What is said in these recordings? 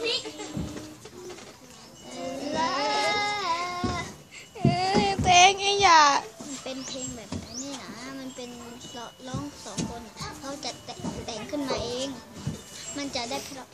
เพลงไอ้หยาเป็นเพลงแบบนนี้นะ มันเป็นร้องสองคนเขาจะแต่งขึ้นมาเอง มันจะได้เพราะ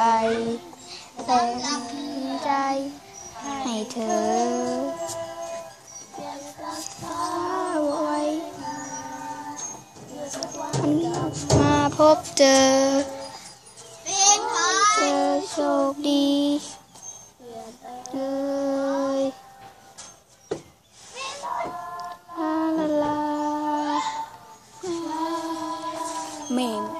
แต่มีใจให้เธอไว้มาพบเจอเจอโชคดีเลยลาลาลาเมม